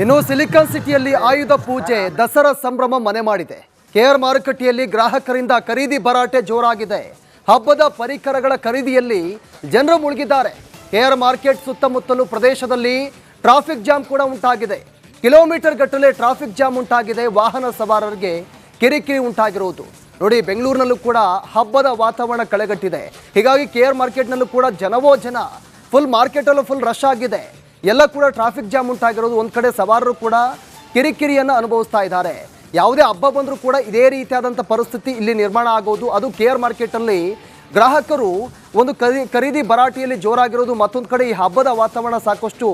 ಇನ್ನು ಸಿಲಿಕಾನ್ ಸಿಟಿಯಲ್ಲಿ ಆಯುಧ ಪೂಜೆ, ದಸರಾ ಸಂಭ್ರಮ ಮನೆ ಮಾಡಿದೆ. ಕೆಆರ್ ಮಾರುಕಟ್ಟೆಯಲ್ಲಿ ಗ್ರಾಹಕರಿಂದ ಖರೀದಿ ಭರಾಟೆ ಜೋರಾಗಿದೆ. ಹಬ್ಬದ ಪರಿಕರಗಳ ಖರೀದಿಯಲ್ಲಿ ಜನರು ಮುಳುಗಿದ್ದಾರೆ. ಕೆಆರ್ ಮಾರ್ಕೆಟ್ ಸುತ್ತಮುತ್ತಲು ಪ್ರದೇಶದಲ್ಲಿ ಟ್ರಾಫಿಕ್ ಜಾಮ್ ಕೂಡ ಉಂಟಾಗಿದೆ. ಕಿಲೋಮೀಟರ್ ಗಟ್ಟಲೆ ಟ್ರಾಫಿಕ್ ಜಾಮ್ ಉಂಟಾಗಿದೆ. ವಾಹನ ಸವಾರರಿಗೆ ಕಿರಿಕಿರಿ ಉಂಟಾಗಿರುವುದು. ನೋಡಿ, ಬೆಂಗಳೂರಿನಲ್ಲೂ ಕೂಡ ಹಬ್ಬದ ವಾತಾವರಣ ಕಳೆಗಟ್ಟಿದೆ. ಹೀಗಾಗಿ ಕೆಆರ್ ಮಾರ್ಕೆಟ್ನಲ್ಲೂ ಕೂಡ ಜನವೋ ಜನ ಫುಲ್ ಮಾರ್ಕೆಟಲ್ಲೂ ಫುಲ್ ರಶ್ ಆಗಿದೆ. ಎಲ್ಲ ಕೂಡ ಟ್ರಾಫಿಕ್ ಜಾಮ್ ಉಂಟಾಗಿರೋದು ಒಂದು ಕಡೆ ಸವಾರರು ಕೂಡ ಕಿರಿಕಿರಿಯನ್ನು ಅನುಭವಿಸ್ತಾ ಇದ್ದಾರೆ. ಯಾವುದೇ ಹಬ್ಬ ಬಂದರೂ ಕೂಡ ಇದೇ ರೀತಿಯಾದಂಥ ಪರಿಸ್ಥಿತಿ ಇಲ್ಲಿ ನಿರ್ಮಾಣ ಆಗೋದು. ಅದು ಕೆ ಆರ್ ಮಾರ್ಕೆಟಲ್ಲಿ ಗ್ರಾಹಕರು ಒಂದು ಖರೀ, ಖರೀದಿ ಭರಾಟೆಯಲ್ಲಿ ಜೋರಾಗಿರೋದು ಮತ್ತೊಂದು ಕಡೆ ಈ ಹಬ್ಬದ ವಾತಾವರಣ ಸಾಕಷ್ಟು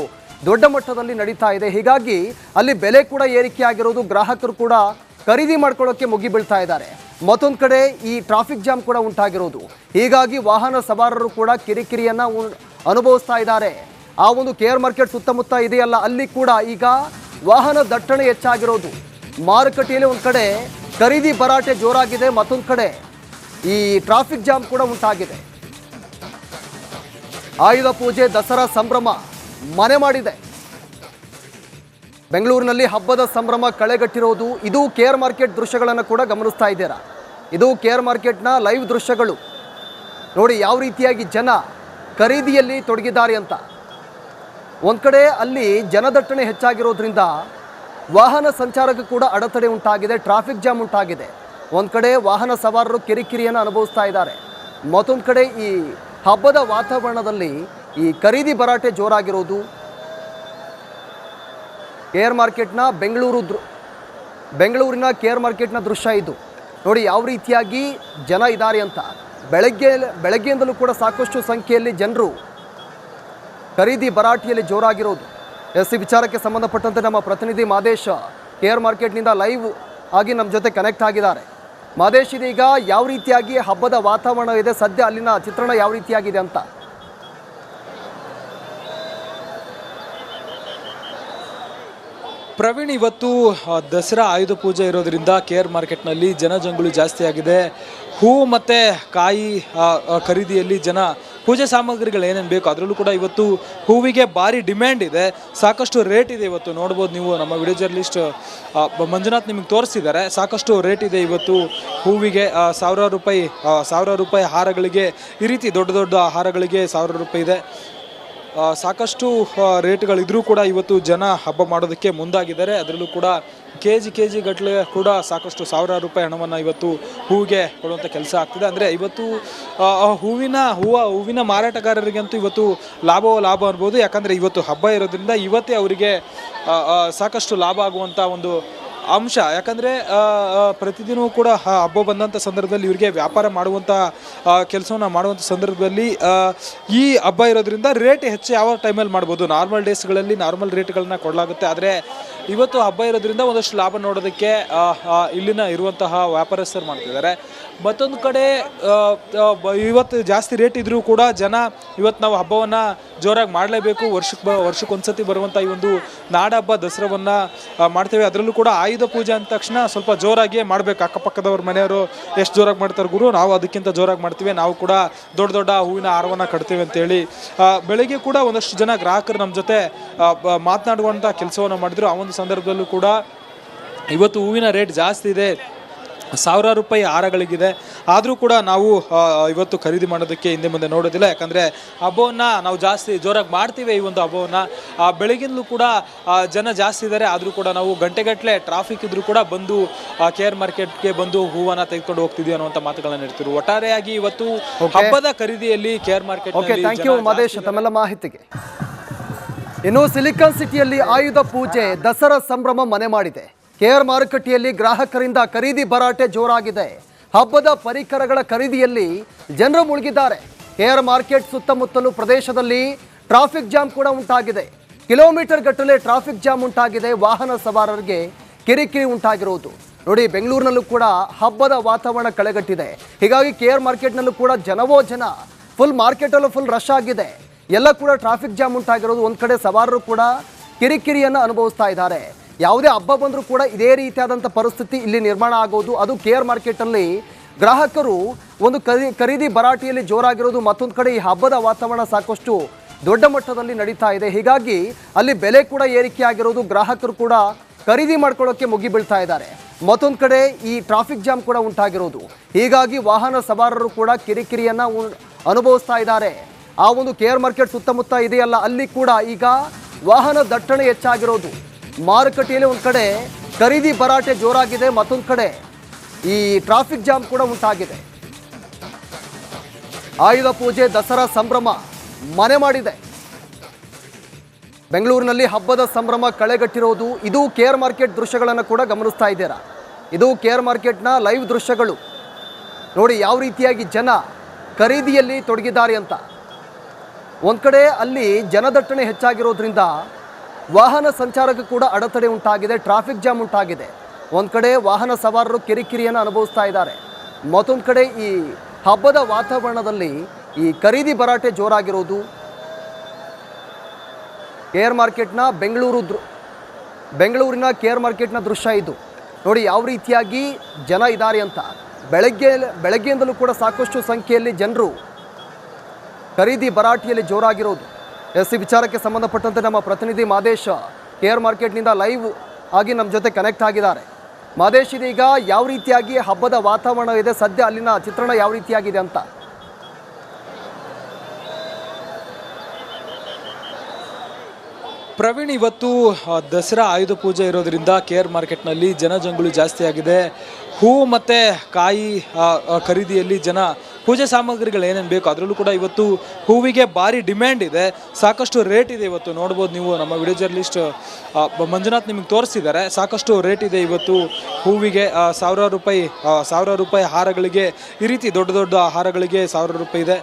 ದೊಡ್ಡ ಮಟ್ಟದಲ್ಲಿ ನಡೀತಾ ಇದೆ. ಹೀಗಾಗಿ ಅಲ್ಲಿ ಬೆಲೆ ಕೂಡ ಏರಿಕೆ ಆಗಿರೋದು ಗ್ರಾಹಕರು ಕೂಡ ಖರೀದಿ ಮಾಡ್ಕೊಳ್ಳೋಕ್ಕೆ ಮುಗಿಬೀಳ್ತಾ ಇದ್ದಾರೆ. ಮತ್ತೊಂದು ಕಡೆ ಈ ಟ್ರಾಫಿಕ್ ಜಾಮ್ ಕೂಡ ಉಂಟಾಗಿರೋದು. ಹೀಗಾಗಿ ವಾಹನ ಸವಾರರು ಕೂಡ ಕಿರಿಕಿರಿಯನ್ನು ಅನುಭವಿಸ್ತಾ ಇದ್ದಾರೆ. ಆ ಒಂದು ಕೆ ಮಾರ್ಕೆಟ್ ಸುತ್ತಮುತ್ತ ಇದೆಯಲ್ಲ, ಅಲ್ಲಿ ಕೂಡ ಈಗ ವಾಹನ ದಟ್ಟಣೆ ಹೆಚ್ಚಾಗಿರೋದು. ಮಾರುಕಟ್ಟೆಯಲ್ಲಿ ಒಂದು ಕಡೆ ಖರೀದಿ ಭರಾಟೆ ಜೋರಾಗಿದೆ, ಮತ್ತೊಂದು ಕಡೆ ಈ ಟ್ರಾಫಿಕ್ ಜಾಮ್ ಕೂಡ ಉಂಟಾಗಿದೆ. ಆಯುಧ ಪೂಜೆ, ದಸರಾ ಸಂಭ್ರಮ ಮನೆ ಮಾಡಿದೆ. ಬೆಂಗಳೂರಿನಲ್ಲಿ ಹಬ್ಬದ ಸಂಭ್ರಮ ಕಳೆಗಟ್ಟಿರೋದು. ಇದು ಕೆ ಮಾರ್ಕೆಟ್ ದೃಶ್ಯಗಳನ್ನು ಕೂಡ ಗಮನಿಸ್ತಾ ಇದ್ದೀರಾ? ಇದು ಕೆ ಮಾರ್ಕೆಟ್ನ ಲೈವ್ ದೃಶ್ಯಗಳು. ನೋಡಿ, ಯಾವ ರೀತಿಯಾಗಿ ಜನ ಖರೀದಿಯಲ್ಲಿ ತೊಡಗಿದ್ದಾರೆ ಅಂತ. ಒಂದು ಕಡೆ ಅಲ್ಲಿ ಜನದಟ್ಟಣೆ ಹೆಚ್ಚಾಗಿರೋದ್ರಿಂದ ವಾಹನ ಸಂಚಾರಕ್ಕೆ ಕೂಡ ಅಡೆತಡೆ ಉಂಟಾಗಿದೆ ಟ್ರಾಫಿಕ್ ಜಾಮ್ ಉಂಟಾಗಿದೆ. ಒಂದು ಕಡೆ ವಾಹನ ಸವಾರರು ಕಿರಿಕಿರಿಯನ್ನು ಅನುಭವಿಸ್ತಾ ಇದ್ದಾರೆ. ಮತ್ತೊಂದು ಕಡೆ ಈ ಹಬ್ಬದ ವಾತಾವರಣದಲ್ಲಿ ಈ ಖರೀದಿ ಭರಾಟೆ ಜೋರಾಗಿರೋದು. ಕೇರ್ ಮಾರ್ಕೆಟ್ನ ಬೆಂಗಳೂರು ಬೆಂಗಳೂರಿನ ಕೇರ್ ಮಾರ್ಕೆಟ್ನ ದೃಶ್ಯ ಇದು. ನೋಡಿ, ಯಾವ ರೀತಿಯಾಗಿ ಜನ ಇದ್ದಾರೆ ಅಂತ. ಬೆಳಗ್ಗೆ, ಬೆಳಗ್ಗೆಯಿಂದಲೂ ಕೂಡ ಸಾಕಷ್ಟು ಸಂಖ್ಯೆಯಲ್ಲಿ ಜನರು ಖರೀದಿ ಭರಾಟೆಯಲ್ಲಿ ಜೋರಾಗಿರೋದು. ಎಸ್ ಸಿ ವಿಚಾರಕ್ಕೆ ಸಂಬಂಧಪಟ್ಟಂತೆ ನಮ್ಮ ಪ್ರತಿನಿಧಿ ಮಾದೇಶ ಕೆ ಆರ್ ಮಾರ್ಕೆಟ್ನಿಂದ ಲೈವ್ ಆಗಿ ನಮ್ಮ ಜೊತೆ ಕನೆಕ್ಟ್ ಆಗಿದ್ದಾರೆ. ಮಾದೇಶ್ ಇದೀಗ ಯಾವ ರೀತಿಯಾಗಿ ಹಬ್ಬದ ವಾತಾವರಣ ಇದೆ, ಸದ್ಯ ಅಲ್ಲಿನ ಚಿತ್ರಣ ಯಾವ ರೀತಿಯಾಗಿದೆ ಅಂತ. ಪ್ರವೀಣ್, ಇವತ್ತು ದಸರಾ ಆಯುಧ ಪೂಜೆ ಇರೋದ್ರಿಂದ ಕೆ ಆರ್ ಮಾರ್ಕೆಟ್ನಲ್ಲಿ ಜನಜಂಗುಳಿ ಜಾಸ್ತಿ ಆಗಿದೆ. ಹೂ ಮತ್ತು ಕಾಯಿ ಖರೀದಿಯಲ್ಲಿ ಜನ ಪೂಜೆ ಸಾಮಗ್ರಿಗಳು ಏನೇನು ಬೇಕು ಅದರಲ್ಲೂ ಕೂಡ ಇವತ್ತು ಹೂವಿಗೆ ಭಾರಿ ಡಿಮ್ಯಾಂಡ್ ಇದೆ. ಸಾಕಷ್ಟು ರೇಟ್ ಇದೆ ಇವತ್ತು. ನೋಡ್ಬೋದು ನೀವು ನಮ್ಮ ವಿಡಿಯೋ ಜರ್ನಲಿಸ್ಟ್ ಮಂಜುನಾಥ್ ನಿಮಗೆ ತೋರಿಸಿದ್ದಾರೆ. ಸಾಕಷ್ಟು ರೇಟ್ ಇದೆ ಇವತ್ತು ಹೂವಿಗೆ ಸಾವಿರಾರು ರೂಪಾಯಿ ಸಾವಿರಾರು ರೂಪಾಯಿ ಹಾರಗಳಿಗೆ ಈ ರೀತಿ ದೊಡ್ಡ ದೊಡ್ಡ ಹಾರಗಳಿಗೆ ಸಾವಿರ ರೂಪಾಯಿ ಇದೆ. ಸಾಕಷ್ಟು ರೇಟ್ಗಳಿದ್ರೂ ಕೂಡ ಇವತ್ತು ಜನ ಹಬ್ಬ ಮಾಡೋದಕ್ಕೆ ಮುಂದಾಗಿದ್ದಾರೆ. ಅದರಲ್ಲೂ ಕೂಡ ಕೆ ಜಿ ಕೆ ಜಿ ಗಟ್ಟಲೆ ಕೂಡ ಸಾಕಷ್ಟು ಸಾವಿರಾರು ರೂಪಾಯಿ ಹಣವನ್ನು ಇವತ್ತು ಹೂವಿಗೆ ಕೊಡುವಂಥ ಕೆಲಸ ಆಗ್ತಿದೆ. ಅಂದರೆ ಇವತ್ತು ಹೂವಿನ, ಹೂವ, ಹೂವಿನ ಮಾರಾಟಗಾರರಿಗಂತೂ ಇವತ್ತು ಲಾಭವೋ ಲಾಭ ಅನ್ಬೋದು. ಯಾಕಂದರೆ ಇವತ್ತು ಹಬ್ಬ ಇರೋದ್ರಿಂದ ಇವತ್ತೇ ಅವರಿಗೆ ಸಾಕಷ್ಟು ಲಾಭ ಆಗುವಂಥ ಒಂದು ಅಂಶ. ಯಾಕಂದರೆ ಪ್ರತಿದಿನವೂ ಕೂಡ ಹಬ್ಬ ಬಂದಂಥ ಸಂದರ್ಭದಲ್ಲಿ ಇವರಿಗೆ ವ್ಯಾಪಾರ ಮಾಡುವಂಥ ಕೆಲಸವನ್ನು ಮಾಡುವಂಥ ಸಂದರ್ಭದಲ್ಲಿ ಈ ಹಬ್ಬ ಇರೋದ್ರಿಂದ ರೇಟ್ ಹೆಚ್ಚು ಯಾವ ಟೈಮಲ್ಲಿ ಮಾಡ್ಬೋದು. ನಾರ್ಮಲ್ ಡೇಸ್ಗಳಲ್ಲಿ ನಾರ್ಮಲ್ ರೇಟ್ಗಳನ್ನ ಕೊಡಲಾಗುತ್ತೆ. ಆದರೆ, ಇವತ್ತು ಹಬ್ಬ ಇರೋದ್ರಿಂದ ಒಂದಷ್ಟು ಲಾಭ ನೋಡೋದಕ್ಕೆ ಇಲ್ಲಿನ ಇರುವಂತಹ ವ್ಯಾಪಾರಸ್ಥರು ಮಾಡ್ತಿದ್ದಾರೆ. ಮತ್ತೊಂದು ಕಡೆ ಇವತ್ತು ಜಾಸ್ತಿ ರೇಟ್ ಇದ್ರೂ ಕೂಡ ಜನ ಇವತ್ತು ನಾವು ಹಬ್ಬವನ್ನು ಜೋರಾಗಿ ಮಾಡಲೇಬೇಕು. ವರ್ಷಕ್ಕೆ ಬ ವರ್ಷಕ್ಕೆ ಒಂದ್ಸತಿ ಬರುವಂಥ ಈ ಒಂದು ನಾಡಹಬ್ಬ ದಸರಾವನ್ನು ಮಾಡ್ತೇವೆ. ಅದರಲ್ಲೂ ಕೂಡ ಆಯುಧ ಪೂಜೆ ಅಂದ ತಕ್ಷಣ ಸ್ವಲ್ಪ ಜೋರಾಗಿಯೇ ಮಾಡಬೇಕು. ಅಕ್ಕಪಕ್ಕದವ್ರ ಮನೆಯವರು ಎಷ್ಟು ಜೋರಾಗಿ ಮಾಡ್ತಾರೆ ಗುರು? ನಾವು ಅದಕ್ಕಿಂತ ಜೋರಾಗಿ ಮಾಡ್ತೀವಿ. ನಾವು ಕೂಡ ದೊಡ್ಡ ದೊಡ್ಡ ಹೂವಿನ ಹಾರವನ್ನು ಕಟ್ತೇವೆ ಅಂತೇಳಿ ಬೆಳಗ್ಗೆ ಕೂಡ ಒಂದಷ್ಟು ಜನ ಗ್ರಾಹಕರು ನಮ್ಮ ಜೊತೆ ಮಾತನಾಡುವಂಥ ಕೆಲಸವನ್ನು ಮಾಡಿದ್ರು. ಆ ಒಂದು ಸಂದರ್ಭದಲ್ಲೂ ಕೂಡ ಇವತ್ತು ಹೂವಿನ ರೇಟ್ ಜಾಸ್ತಿ ಇದೆ. ಸಾವಿರಾರು ರೂಪಾಯಿ ಹಾರಗಳಿಗಿದೆ. ಆದರೂ ಕೂಡ ನಾವು ಇವತ್ತು ಖರೀದಿ ಮಾಡೋದಕ್ಕೆ ಹಿಂದೆ ಮುಂದೆ ನೋಡೋದಿಲ್ಲ. ಯಾಕಂದರೆ ಹಬ್ಬವನ್ನು ನಾವು ಜಾಸ್ತಿ ಜೋರಾಗಿ ಮಾಡ್ತೀವಿ ಈ ಒಂದು ಹಬ್ಬವನ್ನು. ಬೆಳಗಿನಲ್ಲೂ ಕೂಡ ಜನ ಜಾಸ್ತಿ ಇದ್ದಾರೆ. ಆದರೂ ಕೂಡ ನಾವು ಗಂಟೆಗಟ್ಟಲೆ ಟ್ರಾಫಿಕ್ ಇದ್ರೂ ಕೂಡ ಬಂದು ಕೆ ಆರ್ ಮಾರ್ಕೆಟ್ಗೆ ಬಂದು ಹೂವನ್ನು ತೆಗೆದುಕೊಂಡು ಹೋಗ್ತಿದ್ವಿ ಅನ್ನುವಂಥ ಮಾತುಗಳನ್ನು ಇಡ್ತಿದ್ರು ಒಟ್ಟಾರೆಯಾಗಿ ಇವತ್ತು ಹಬ್ಬದ ಖರೀದಿಯಲ್ಲಿ K R market okay thank you Madesh ತಮ್ಮೆಲ್ಲ ಮಾಹಿತಿಗೆ. ಇನ್ನು ಸಿಲಿಕಾನ್ ಸಿಟಿಯಲ್ಲಿ ಆಯುಧ ಪೂಜೆ ದಸರಾ ಸಂಭ್ರಮ ಮನೆ ಮಾಡಿದೆ. ಕೆ ಆರ್ ಮಾರುಕಟ್ಟೆಯಲ್ಲಿ ಗ್ರಾಹಕರಿಂದ ಖರೀದಿ ಭರಾಟೆ ಜೋರಾಗಿದೆ. ಹಬ್ಬದ ಪರಿಕರಗಳ ಖರೀದಿಯಲ್ಲಿ ಜನರು ಮುಳುಗಿದ್ದಾರೆ. ಕೆಆರ್ ಮಾರ್ಕೆಟ್ ಸುತ್ತಮುತ್ತಲು ಪ್ರದೇಶದಲ್ಲಿ ಟ್ರಾಫಿಕ್ ಜಾಮ್ ಕೂಡ ಉಂಟಾಗಿದೆ. ಕಿಲೋಮೀಟರ್ ಗಟ್ಟಲೆ ಟ್ರಾಫಿಕ್ ಜಾಮ್ ಉಂಟಾಗಿದೆ. ವಾಹನ ಸವಾರರಿಗೆ ಕಿರಿಕಿರಿ ಉಂಟಾಗಿರುವುದು. ನೋಡಿ, ಬೆಂಗಳೂರಿನಲ್ಲೂ ಕೂಡ ಹಬ್ಬದ ವಾತಾವರಣ ಕಳೆಗಟ್ಟಿದೆ. ಹೀಗಾಗಿ ಕೆ ಆರ್ ಮಾರ್ಕೆಟ್ನಲ್ಲೂ ಕೂಡ ಜನವೋ ಜನ ಫುಲ್ ಮಾರ್ಕೆಟಲ್ಲೂ ಫುಲ್ ರಶ್ ಆಗಿದೆ. ಎಲ್ಲ ಕೂಡ ಟ್ರಾಫಿಕ್ ಜಾಮ್ ಉಂಟಾಗಿರೋದು. ಒಂದು ಕಡೆ ಸವಾರರು ಕೂಡ ಕಿರಿಕಿರಿಯನ್ನು ಅನುಭವಿಸ್ತಾ ಇದ್ದಾರೆ. ಯಾವುದೇ ಹಬ್ಬ ಬಂದರೂ ಕೂಡ ಇದೇ ರೀತಿಯಾದಂಥ ಪರಿಸ್ಥಿತಿ ಇಲ್ಲಿ ನಿರ್ಮಾಣ ಆಗೋದು. ಅದು ಕೆ ಆರ್ ಮಾರ್ಕೆಟಲ್ಲಿ ಗ್ರಾಹಕರು ಒಂದು ಖರೀ, ಖರೀದಿ ಭರಾಟೆಯಲ್ಲಿ ಜೋರಾಗಿರೋದು ಮತ್ತೊಂದು ಕಡೆ ಈ ಹಬ್ಬದ ವಾತಾವರಣ ಸಾಕಷ್ಟು ದೊಡ್ಡ ಮಟ್ಟದಲ್ಲಿ ನಡೀತಾ ಇದೆ. ಹೀಗಾಗಿ ಅಲ್ಲಿ ಬೆಲೆ ಕೂಡ ಏರಿಕೆ ಆಗಿರೋದು ಗ್ರಾಹಕರು ಕೂಡ ಖರೀದಿ ಮಾಡ್ಕೊಳ್ಳೋಕ್ಕೆ ಮುಗಿಬೀಳ್ತಾ ಇದ್ದಾರೆ. ಮತ್ತೊಂದು ಕಡೆ ಈ ಟ್ರಾಫಿಕ್ ಜಾಮ್ ಕೂಡ ಉಂಟಾಗಿರೋದು. ಹೀಗಾಗಿ ವಾಹನ ಸವಾರರು ಕೂಡ ಕಿರಿಕಿರಿಯನ್ನು ಅನುಭವಿಸ್ತಾ ಇದ್ದಾರೆ. ಆ ಒಂದು ಕೇರ್ ಮಾರ್ಕೆಟ್ ಸುತ್ತಮುತ್ತ ಇದೆಯಲ್ಲ, ಅಲ್ಲಿ ಕೂಡ ಈಗ ವಾಹನ ದಟ್ಟಣೆ ಹೆಚ್ಚಾಗಿರೋದು. ಮಾರುಕಟ್ಟೆಯಲ್ಲಿ ಒಂದು ಕಡೆ ಖರೀದಿ ಭರಾಟೆ ಜೋರಾಗಿದೆ, ಮತ್ತೊಂದು ಕಡೆ ಈ ಟ್ರಾಫಿಕ್ ಜಾಮ್ ಕೂಡ ಉಂಟಾಗಿದೆ. ಆಯುಧ ಪೂಜೆ, ದಸರಾ ಸಂಭ್ರಮ ಮನೆ ಮಾಡಿದೆ. ಬೆಂಗಳೂರಿನಲ್ಲಿ ಹಬ್ಬದ ಸಂಭ್ರಮ ಕಳೆಗಟ್ಟಿರೋದು, ಇದು ಕೇರ್ ಮಾರ್ಕೆಟ್ ದೃಶ್ಯಗಳನ್ನು ಕೂಡ ಗಮನಿಸ್ತಾ ಇದ್ದೀರಾ? ಇದು ಕೇರ್ ಮಾರ್ಕೆಟ್ನ ಲೈವ್ ದೃಶ್ಯಗಳು. ನೋಡಿ, ಯಾವ ರೀತಿಯಾಗಿ ಜನ ಖರೀದಿಯಲ್ಲಿ ತೊಡಗಿದ್ದಾರೆ ಅಂತ. ಒಂದು ಕಡೆ ಅಲ್ಲಿ ಜನದಟ್ಟಣೆ ಹೆಚ್ಚಾಗಿರೋದ್ರಿಂದ ವಾಹನ ಸಂಚಾರಕ್ಕೆ ಕೂಡ ಅಡೆತಡೆ ಉಂಟಾಗಿದೆ, ಟ್ರಾಫಿಕ್ ಜಾಮ್ ಉಂಟಾಗಿದೆ. ಒಂದು ಕಡೆ ವಾಹನ ಸವಾರರು ಕಿರಿಕಿರಿಯನ್ನು ಅನುಭವಿಸ್ತಾ ಇದ್ದಾರೆ. ಮತ್ತೊಂದು ಕಡೆ ಈ ಹಬ್ಬದ ವಾತಾವರಣದಲ್ಲಿ ಈ ಖರೀದಿ ಭರಾಟೆ ಜೋರಾಗಿರೋದು. ಕೇರ್ ಮಾರ್ಕೆಟ್ನ ಬೆಂಗಳೂರು ಬೆಂಗಳೂರಿನ ಕೇರ್ ಮಾರ್ಕೆಟ್ನ ದೃಶ್ಯ ಇದು. ನೋಡಿ, ಯಾವ ರೀತಿಯಾಗಿ ಜನ ಇದ್ದಾರೆ ಅಂತ. ಬೆಳಗ್ಗೆ, ಬೆಳಗ್ಗೆಯಿಂದಲೂ ಕೂಡ ಸಾಕಷ್ಟು ಸಂಖ್ಯೆಯಲ್ಲಿ ಜನರು ಖರೀದಿ ಭರಾಟೆಯಲ್ಲಿ ಜೋರಾಗಿರೋದು. ಎಸ್ ಈ ವಿಚಾರಕ್ಕೆ ಸಂಬಂಧಪಟ್ಟಂತೆ ನಮ್ಮ ಪ್ರತಿನಿಧಿ ಮಾದೇಶ್ ಕೇರ್ ಮಾರ್ಕೆಟ್ನಿಂದ ಲೈವ್ ಆಗಿ ನಮ್ಮ ಜೊತೆ ಕನೆಕ್ಟ್ ಆಗಿದ್ದಾರೆ. ಮಾದೇಶ್, ಇದೀಗ ಯಾವ ರೀತಿಯಾಗಿ ಹಬ್ಬದ ವಾತಾವರಣ ಇದೆ? ಸದ್ಯ ಅಲ್ಲಿನ ಚಿತ್ರಣ ಯಾವ ರೀತಿಯಾಗಿದೆ ಅಂತ? ಪ್ರವೀಣ್, ಇವತ್ತು ದಸರಾ ಆಯುಧ ಪೂಜೆ ಇರೋದ್ರಿಂದ ಕೇರ್ ಮಾರ್ಕೆಟ್ನಲ್ಲಿ ಜನಜಂಗುಳಿ ಜಾಸ್ತಿ ಆಗಿದೆ ಹೂ ಮತ್ತು ಕಾಯಿ ಖರೀದಿಯಲ್ಲಿ ಜನ ಪೂಜೆ ಸಾಮಗ್ರಿಗಳು ಏನೇನು ಬೇಕು ಅದರಲ್ಲೂ ಕೂಡ ಇವತ್ತು ಹೂವಿಗೆ ಭಾರಿ ಡಿಮ್ಯಾಂಡ್ ಇದೆ. ಸಾಕಷ್ಟು ರೇಟ್ ಇದೆ ಇವತ್ತು. ನೋಡ್ಬೋದು ನೀವು ನಮ್ಮ ವಿಡಿಯೋ ಜರ್ನಲಿಸ್ಟ್ ಮಂಜುನಾಥ್ ನಿಮಗೆ ತೋರಿಸಿದ್ದಾರೆ. ಸಾಕಷ್ಟು ರೇಟ್ ಇದೆ ಇವತ್ತು ಹೂವಿಗೆ ಸಾವಿರಾರು ರೂಪಾಯಿ ಸಾವಿರಾರು ರೂಪಾಯಿ ಹಾರಗಳಿಗೆ ಈ ರೀತಿ ದೊಡ್ಡ ದೊಡ್ಡ ಹಾರಗಳಿಗೆ ಸಾವಿರ ರೂಪಾಯಿ ಇದೆ.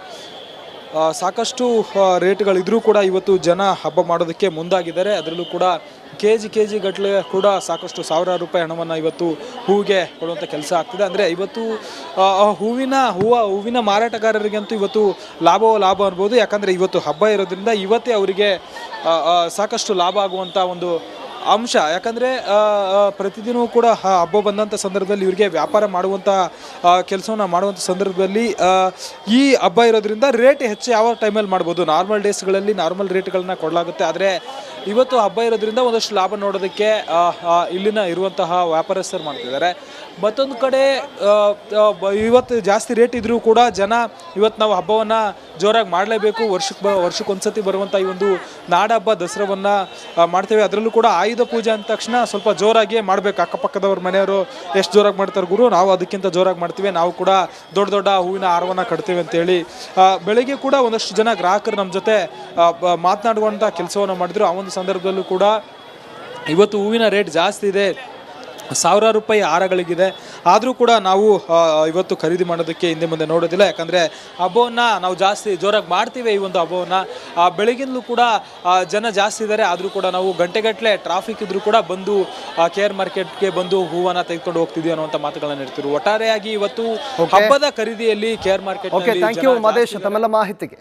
ಸಾಕಷ್ಟು ರೇಟ್ಗಳಿದ್ರೂ ಕೂಡ ಇವತ್ತು ಜನ ಹಬ್ಬ ಮಾಡೋದಕ್ಕೆ ಮುಂದಾಗಿದ್ದಾರೆ. ಅದರಲ್ಲೂ ಕೂಡ ಕೆ ಜಿ ಕೆ ಜಿ ಗಟ್ಟಲೆ ಕೂಡ ಸಾಕಷ್ಟು ಸಾವಿರಾರು ರೂಪಾಯಿ ಹಣವನ್ನು ಇವತ್ತು ಹೂವಿಗೆ ಕೊಡುವಂಥ ಕೆಲಸ ಆಗ್ತಿದೆ. ಅಂದರೆ ಇವತ್ತು ಹೂವಿನ, ಹೂವ, ಹೂವಿನ ಮಾರಾಟಗಾರರಿಗಂತೂ ಇವತ್ತು ಲಾಭವೋ ಲಾಭ ಅನ್ಬೋದು. ಯಾಕಂದರೆ ಇವತ್ತು ಹಬ್ಬ ಇರೋದ್ರಿಂದ ಇವತ್ತೇ ಅವರಿಗೆ ಸಾಕಷ್ಟು ಲಾಭ ಆಗುವಂಥ ಒಂದು ಅಂಶ. ಯಾಕಂದರೆ ಪ್ರತಿದಿನವೂ ಕೂಡ ಹಬ್ಬ ಬಂದಂಥ ಸಂದರ್ಭದಲ್ಲಿ ಇವರಿಗೆ ವ್ಯಾಪಾರ ಮಾಡುವಂಥ ಕೆಲಸವನ್ನು ಮಾಡುವಂಥ ಸಂದರ್ಭದಲ್ಲಿ ಈ ಹಬ್ಬ ಇರೋದ್ರಿಂದ ರೇಟ್ ಹೆಚ್ಚು ಯಾವ ಟೈಮಲ್ಲಿ ಮಾಡ್ಬೋದು? ನಾರ್ಮಲ್ ಡೇಸ್ಗಳಲ್ಲಿ ನಾರ್ಮಲ್ ರೇಟ್ಗಳನ್ನ ಕೊಡಲಾಗುತ್ತೆ. ಆದರೆ ಇವತ್ತು ಹಬ್ಬ ಇರೋದ್ರಿಂದ ಒಂದಷ್ಟು ಲಾಭ ನೋಡೋದಕ್ಕೆ ಇಲ್ಲಿನ ಇರುವಂತಹ ವ್ಯಾಪಾರಸ್ಥರು ಮಾಡ್ತಿದ್ದಾರೆ. ಮತ್ತೊಂದು ಕಡೆ ಇವತ್ತು ಜಾಸ್ತಿ ರೇಟ್ ಇದ್ರೂ ಕೂಡ ಜನ ಇವತ್ತು ನಾವು ಹಬ್ಬವನ್ನು ಜೋರಾಗಿ ಮಾಡಲೇಬೇಕು. ವರ್ಷಕ್ಕೆ ಬ ವರ್ಷಕ್ಕೆ ಒಂದ್ಸತಿ ಬರುವಂಥ ಈ ಒಂದು ನಾಡಹಬ್ಬ ದಸರಾವನ್ನು ಮಾಡ್ತೇವೆ. ಅದರಲ್ಲೂ ಕೂಡ ಆಯುಧ ಪೂಜೆ ಅಂದ ತಕ್ಷಣ ಸ್ವಲ್ಪ ಜೋರಾಗಿ ಮಾಡಬೇಕು. ಅಕ್ಕಪಕ್ಕದವ್ರ ಮನೆಯವರು ಎಷ್ಟು ಜೋರಾಗಿ ಮಾಡ್ತಾರೆ ಗುರು? ನಾವು ಅದಕ್ಕಿಂತ ಜೋರಾಗಿ ಮಾಡ್ತೀವಿ. ನಾವು ಕೂಡ ದೊಡ್ಡ ದೊಡ್ಡ ಹೂವಿನ ಹಾರವನ್ನು ಕಟ್ತೀವಿ ಅಂತೇಳಿ ಬೆಳಗ್ಗೆ ಕೂಡ ಒಂದಷ್ಟು ಜನ ಗ್ರಾಹಕರು ನಮ್ಮ ಜೊತೆ ಮಾತನಾಡುವಂಥ ಕೆಲಸವನ್ನು ಮಾಡಿದ್ರು. ಆ ಒಂದು ಸಂದರ್ಭದಲ್ಲೂ ಕೂಡ ಇವತ್ತು ಹೂವಿನ ರೇಟ್ ಜಾಸ್ತಿ ಇದೆ. ಸಾವಿರಾರು ರೂಪಾಯಿ ಹಾರಗಳಿಗಿದೆ. ಆದರೂ ಕೂಡ ನಾವು ಇವತ್ತು ಖರೀದಿ ಮಾಡೋದಕ್ಕೆ ಹಿಂದೆ ಮುಂದೆ ನೋಡೋದಿಲ್ಲ. ಯಾಕಂದರೆ ಹಬ್ಬವನ್ನು ನಾವು ಜಾಸ್ತಿ ಜೋರಾಗಿ ಮಾಡ್ತೀವಿ ಈ ಒಂದು ಹಬ್ಬವನ್ನು. ಬೆಳಗಿನಲ್ಲೂ ಕೂಡ ಜನ ಜಾಸ್ತಿ ಇದ್ದಾರೆ. ಆದರೂ ಕೂಡ ನಾವು ಗಂಟೆಗಟ್ಟಲೆ ಟ್ರಾಫಿಕ್ ಇದ್ರೂ ಕೂಡ ಬಂದು ಕೇರ್ ಮಾರ್ಕೆಟ್ಗೆ ಬಂದು ಹೂವನ್ನು ತೆಗೆದುಕೊಂಡು ಹೋಗ್ತಿದ್ವಿ ಅನ್ನುವಂಥ ಮಾತುಗಳನ್ನು ಇಡ್ತೀವಿ ಒಟ್ಟಾರೆಯಾಗಿ ಇವತ್ತು ಹಬ್ಬದ ಖರೀದಿಯಲ್ಲಿ K R market okay thank you Madesh ತಮ್ಮೆಲ್ಲ ಮಾಹಿತಿಗೆ.